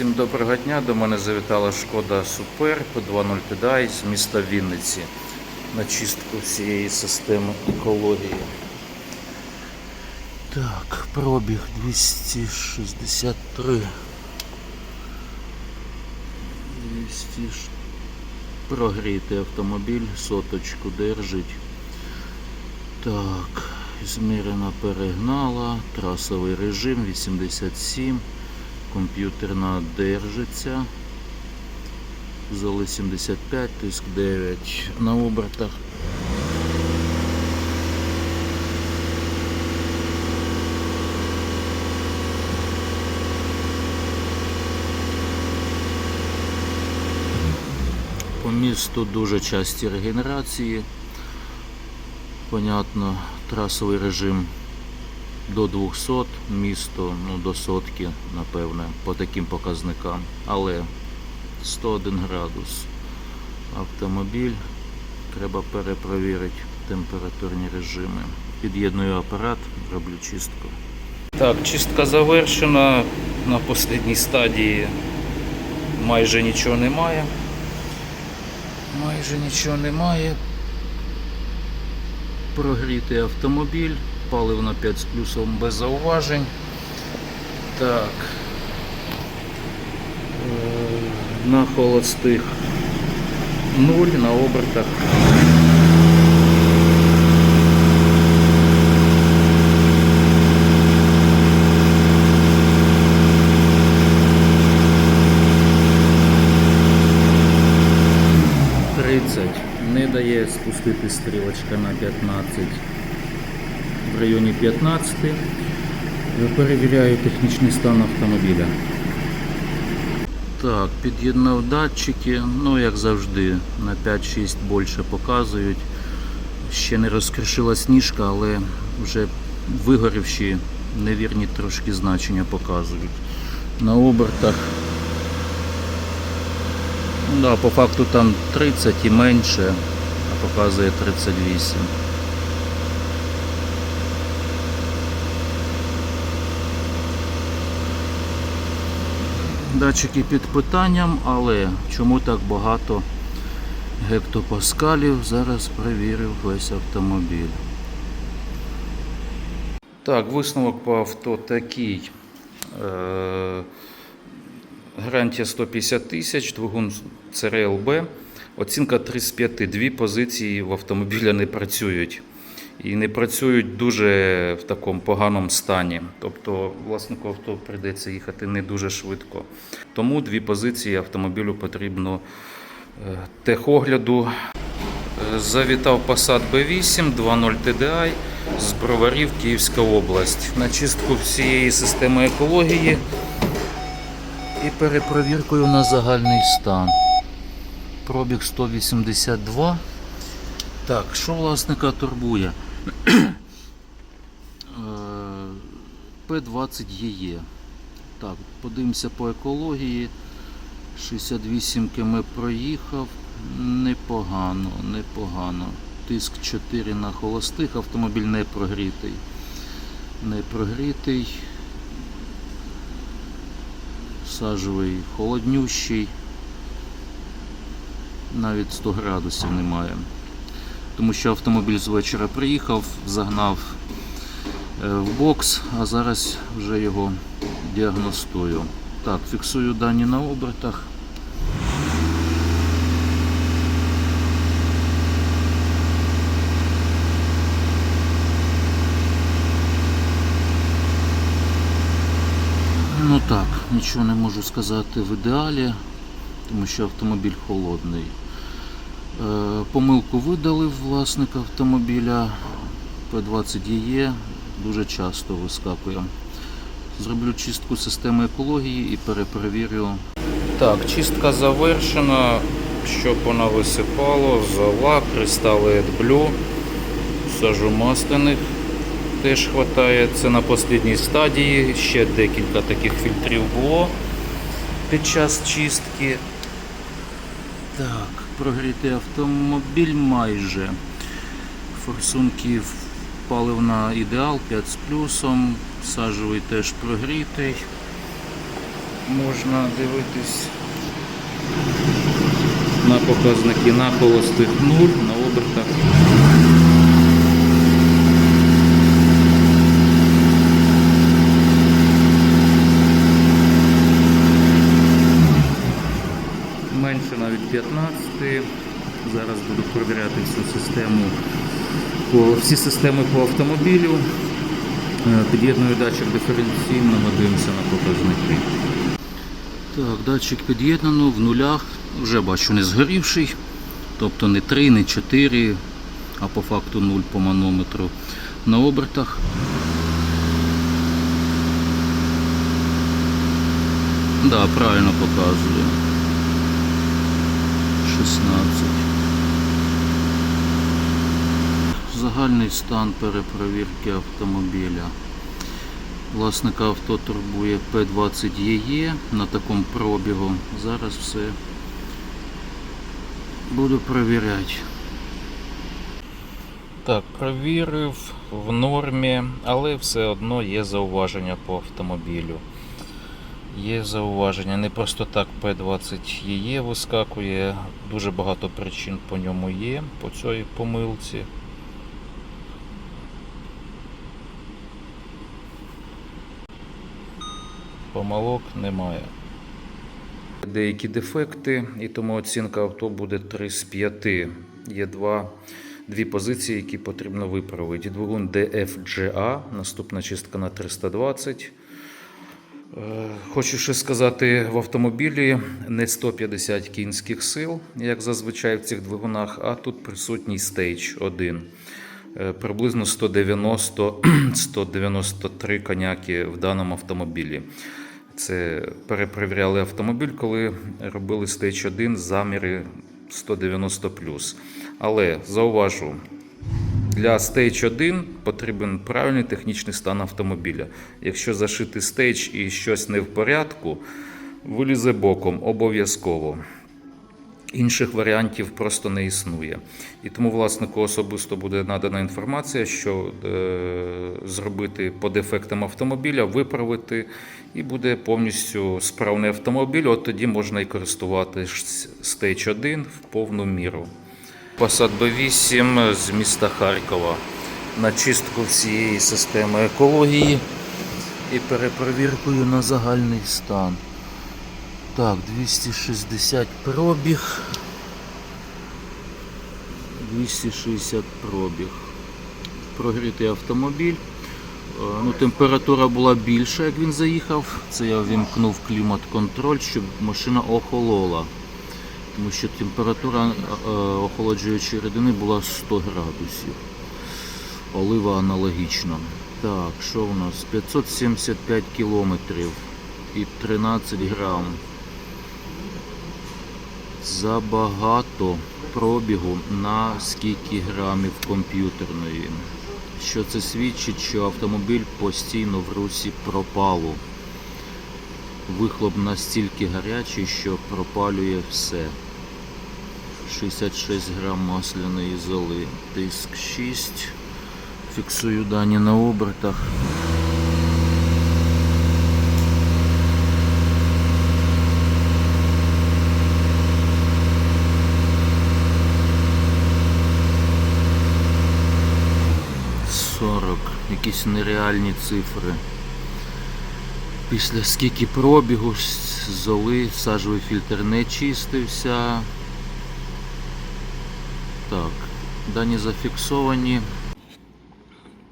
Всім доброго дня. До мене завітала шкода Супер по 2.0 Педай з міста Вінниці на чистку всієї системи екології. Так, пробіг 263. 200 ж- прогрітий автомобіль, соточку держить. Так, змірена перегнала, трасовий режим 87, комп'ютерна держиться. Золи 75, тиск 9 на обертах. По місту дуже часті регенерації. Понятно, трасовий режим до 200, місто ну, до сотки, напевне, по таким показникам. Але 101 градус. Автомобіль. Треба перепровірити температурні режими. Під'єдную апарат, роблю чистку. Так, чистка завершена. На останній стадії майже нічого немає. Майже нічого немає. Прогрітий автомобіль, паливо 5 з плюсом без зауважень. Так. Е, На холостих 0 на обертах. Не дає спустити стрілочка на 15. В районі 15. Перевіряю технічний стан автомобіля. Так, під'єднав датчики, ну як завжди, на 5-6 більше показують. Ще не розкришила сніжка, але вже вигорівші невірні трошки значення показують. На обертах. Ну, Да, по факту там 30 і менше, а показує 38. Датчики під питанням, але чому так багато гектопаскалів? Зараз перевірив весь автомобіль. Так, висновок по авто такий. Е, Гарантія 150 тисяч, двигун ЦРЛБ. Оцінка 35. Дві позиції в автомобіля не працюють. І не працюють дуже в такому поганому стані. Тобто власнику авто прийдеться їхати не дуже швидко. Тому дві позиції автомобілю потрібно е, техогляду. Е, Завітав Passat B8 2.0 TDI з Броварів Київська область. На чистку всієї системи екології і перепровіркою на загальний стан. Пробіг 182. Так, що власника турбує? Е, П20 ЄЄ. Так, подивимося по екології. 68 км проїхав. Непогано, непогано. Тиск 4 на холостих, автомобіль не прогрітий. Не прогрітий. Сажовий холоднющий. Навіть 100 градусів немає. Тому що автомобіль з вечора приїхав, загнав е, в бокс, а зараз вже його діагностую. Так, фіксую дані на обертах. Ну так, нічого не можу сказати в ідеалі, тому що автомобіль холодний. Е, Помилку видалив власник автомобіля P20 ЄЕ, дуже часто вискакує. Зроблю чистку системи екології і переперевірю. Так, чистка завершена. Щоб вона висипало, зола, кристали AdBlue, сажу масляних теж вистачає. Це на останній стадії. Ще декілька таких фільтрів було під час чистки. Так, прогрітий автомобіль майже. Форсунки паливна ідеал 5 з плюсом. Сажовий теж прогрітий. можна дивитись на показники на холостих 0, на обертах. Менше навіть 15. Зараз буду перевіряти всю систему всі системи по автомобілю. Е, Під'єдную датчик диференційного, дивимося на показники. Так, датчик під'єднано в нулях. Вже бачу не згорівший. Тобто не 3, не 4, а по факту 0 по манометру. На обертах. Да, правильно показує. 16. Загальний стан перепровірки автомобіля. Власника авто турбує П20ЄЕ на такому пробігу. Зараз все буду перевіряти. Так, провірив в нормі, але все одно є зауваження по автомобілю. Є зауваження. Не просто так П20 ЄЕ вискакує. Дуже багато причин по ньому є, по цій помилці. Помилок немає. Деякі дефекти, і тому оцінка авто буде 3 з 5. Є два, дві позиції, які потрібно виправити. Двигун DFGA, наступна чистка на 320. Е, Хочу ще сказати, в автомобілі не 150 кінських сил, як зазвичай в цих двигунах, а тут присутній стейдж 1. Е, Приблизно 190-193 коняки в даному автомобілі. Це перепровіряли автомобіль, коли робили Stage 1 заміри 190 Але зауважу, для Stage 1 потрібен правильний технічний стан автомобіля. Якщо зашити стейдж і щось не в порядку, вилізе боком обов'язково. Інших варіантів просто не існує. І тому власнику особисто буде надана інформація, що е, зробити по дефектам автомобіля, виправити, і буде повністю справний автомобіль. От тоді можна і користуватись Stage 1 в повну міру. Passat B8 з міста Харкова на чистку всієї системи екології і перепровіркою на загальний стан. Так, 260 пробіг. 260 пробіг. Прогрітий автомобіль. Е, Ну, температура була більша, як він заїхав. Це я вімкнув клімат-контроль, щоб машина охолола. Тому що температура е, охолоджуючої рідини була 100 градусів. Олива аналогічно. Так, що у нас? 575 кілометрів і 13 грам. Забагато пробігу на скільки грамів комп'ютерної. Що це свідчить, що автомобіль постійно в русі пропалу. Вихлоп настільки гарячий, що пропалює все. 66 грам масляної золи, тиск 6. Фіксую дані на обертах. Якісь нереальні цифри. Після скільки пробігу золи сажовий фільтр не чистився. Так, дані зафіксовані.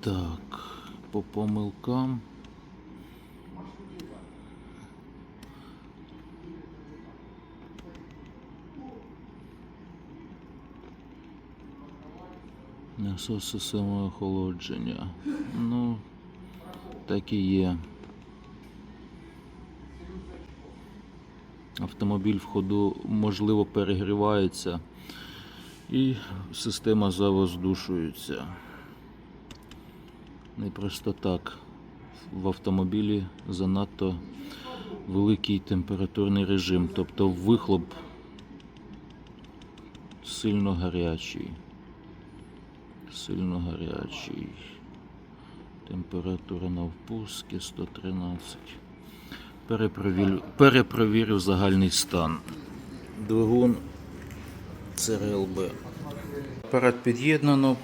Так, по помилкам. Насос системи охолодження. Ну, так і є. Автомобіль в ходу можливо перегрівається і система завоздушується. Не просто так. В автомобілі занадто великий температурний режим, тобто вихлоп сильно гарячий. Сильно гарячий. Температура на впуску 113. Перепровірю, перепровірю загальний стан. Двигун ЦРЛБ. Апарат під'єднано.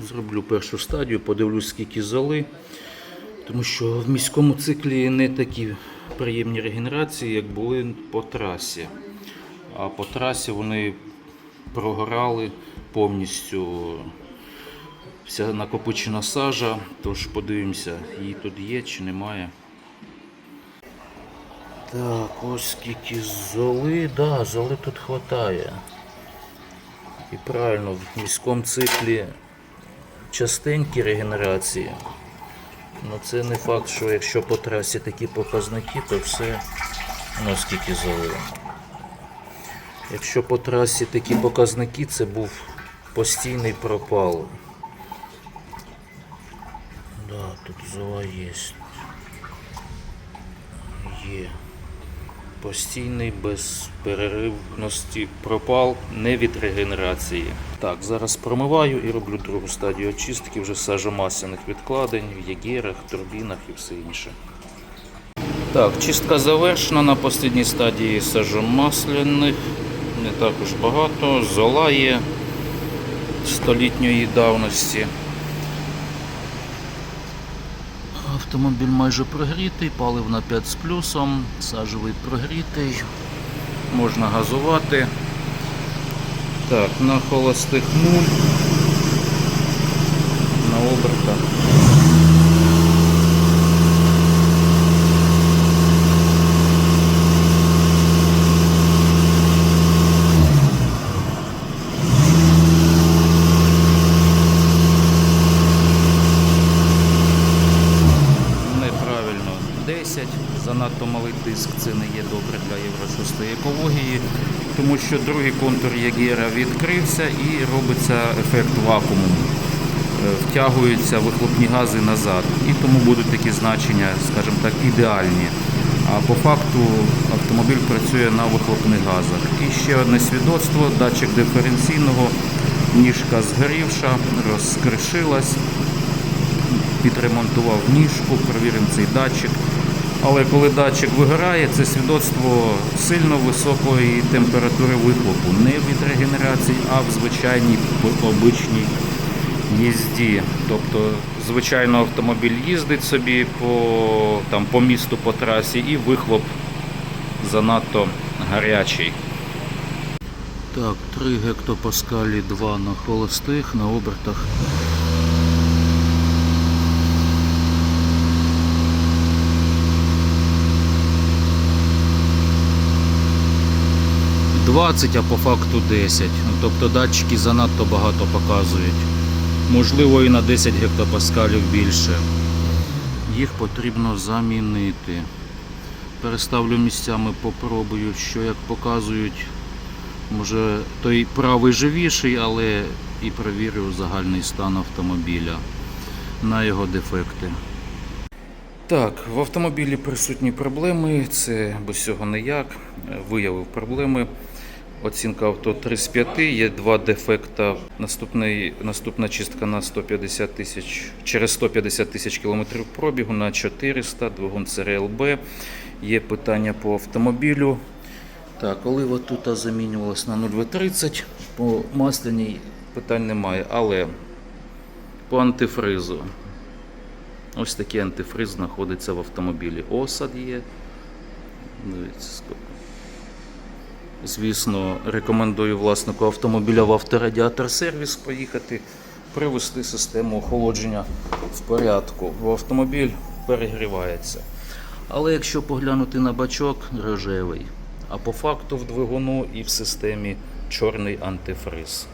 Зроблю першу стадію, подивлюсь, скільки золи. Тому що в міському циклі не такі приємні регенерації, як були по трасі. А по трасі вони прогорали повністю вся накопичена сажа. Тож подивимося, її тут є чи немає. Так, ось скільки золи, да, золи тут хватає. І правильно, в міському циклі частенькі регенерації. Ну це не факт, що якщо по трасі такі показники, то все ну скільки золи. Якщо по трасі такі показники, це був постійний пропал. Да, тут зола є. Є. Постійний без переривності пропал не від регенерації. Так, зараз промиваю і роблю другу стадію очистки вже сажомасляних відкладень в ягерах, турбінах і все інше. Так, чистка завершена на останній стадії сажомасляних. Не також багато. Зола є столітньої давності. Автомобіль майже прогрітий, палив на 5 з плюсом, сажевий прогрітий, можна газувати. Так, на холостих нуль, на обертах. Неправильно 10, занадто малий тиск, це не є добре для Євро 6 екології, тому що Ягера відкрився і робиться ефект вакууму. Е, Втягуються вихлопні гази назад. І тому будуть такі значення, скажімо так, ідеальні. А по факту автомобіль працює на вихлопних газах. І ще одне свідоцтво, датчик диференційного, ніжка згорівша, розкришилась підремонтував ніжку, перевірив цей датчик. Але коли датчик вигорає, це свідоцтво сильно високої температури вихлопу. Не від регенерації, а в звичайній обичній їзді. Тобто, звичайно, автомобіль їздить собі по, там, по місту, по трасі, і вихлоп занадто гарячий. Так, 3 гектопаскалі 2 на холостих, на обертах 20, а по факту 10. Ну, Тобто датчики занадто багато показують. Можливо і на 10 гектопаскалів більше. Їх потрібно замінити. Переставлю місцями, попробую, що як показують. Може той правий живіший, але і перевірю загальний стан автомобіля на його дефекти. Так, в автомобілі присутні проблеми, це без цього ніяк. Виявив проблеми. Оцінка авто 3 з 5, є два дефекта. Наступний, наступна чистка на 150 тисяч, через 150 тисяч кілометрів пробігу на 400, двигун ЦРЛБ. Є питання по автомобілю. Так, олива тут замінювалась на 0,30, по масляній питань немає, але по антифризу. Ось такий антифриз знаходиться в автомобілі. Осад є. Дивіться, скільки. Звісно, рекомендую власнику автомобіля в авторадіатор сервіс поїхати, привести систему охолодження в порядку. Бо автомобіль перегрівається. Але якщо поглянути на бачок, рожевий. А по факту в двигуну і в системі чорний антифриз.